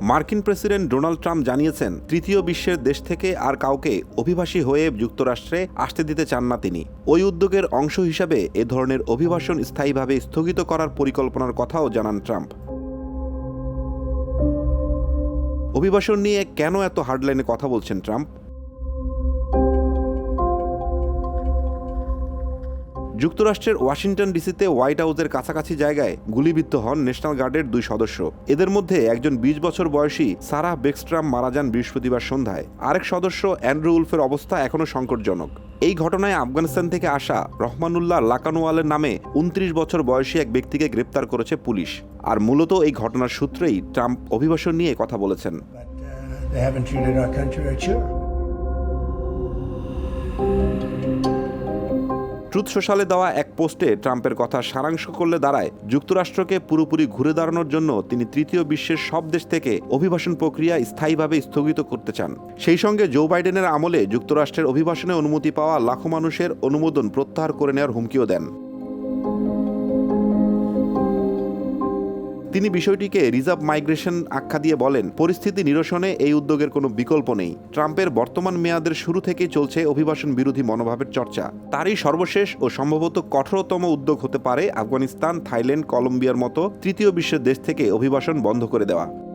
মার্কিন president Donald Trump জানিয়েছেন, তৃতীয় বিশ্বের দেশ থেকে আর কাউকে অভিবাসী হয়ে যুক্তরাষ্ট্রে আসতে দিতে চান না তিনি। ওই উদ্যোগের অংশ হিসাবে এ ধরনের অভিবাসন স্থায়ীভাবে স্থগিত করার পরিকল্পনার কথাও জানান ট্রাম্প। অভিবাসন নিয়ে কেন এত হার্ডলাইনে কথা বলছেন ট্রাম্প? যুক্তরাষ্ট্রের ওয়াশিংটন ডিসিতে হোয়াইট হাউসের কাছাকাছি জায়গায় গুলিবিদ্ধ হন ন্যাশনাল গার্ডের দুই সদস্য। এদের মধ্যে একজন বিশ বছর বয়সী সারাহ বেক্সট্রাম মারা যান বৃহস্পতিবার সন্ধ্যায়। আরেক সদস্য অ্যান্ড্রু উলফের অবস্থা এখনও সংকটজনক। এই ঘটনায় আফগানিস্তান থেকে আসা রহমানুল্লাহ লাকানোয়ালের নামে উনত্রিশ বছর বয়সী এক ব্যক্তিকে গ্রেপ্তার করেছে পুলিশ। আর মূলত এই ঘটনার সূত্রেই ট্রাম্প অভিবাসন নিয়ে কথা বলেছেন। ট্রুথ সোশ্যালে দেওয়া এক পোস্টে ট্রাম্পের কথা সারাংশ করলে দাঁড়ায়, যুক্তরাষ্ট্রকে পুরোপুরি ঘুরে দাঁড়ানোর জন্য তিনি তৃতীয় বিশ্বের সব দেশ থেকে অভিবাসন প্রক্রিয়া স্থায়ীভাবে স্থগিত করতে চান। সেই সঙ্গে জো বাইডেনের আমলে যুক্তরাষ্ট্রের অভিবাসনে অনুমতি পাওয়া লাখো মানুষের অনুমোদন প্রত্যাহার করে নেওয়ার হুমকিও দেন। তিনি বিষয়টিকে রিজার্ভ মাইগ্রেশন আখ্যা দিয়ে বলেন, পরিস্থিতি নিরসনে এই উদ্যোগের কোনো বিকল্প নেই। ট্রাম্পের বর্তমান মেয়াদের শুরু থেকেই চলছে অভিবাসন বিরোধী মনোভাবের চর্চা। তারই সর্বশেষ ও সম্ভবত কঠোরতম উদ্যোগ হতে পারে আফগানিস্তান, থাইল্যান্ড, কলম্বিয়ার মতো তৃতীয় বিশ্বের দেশ থেকে অভিবাসন বন্ধ করে দেওয়া।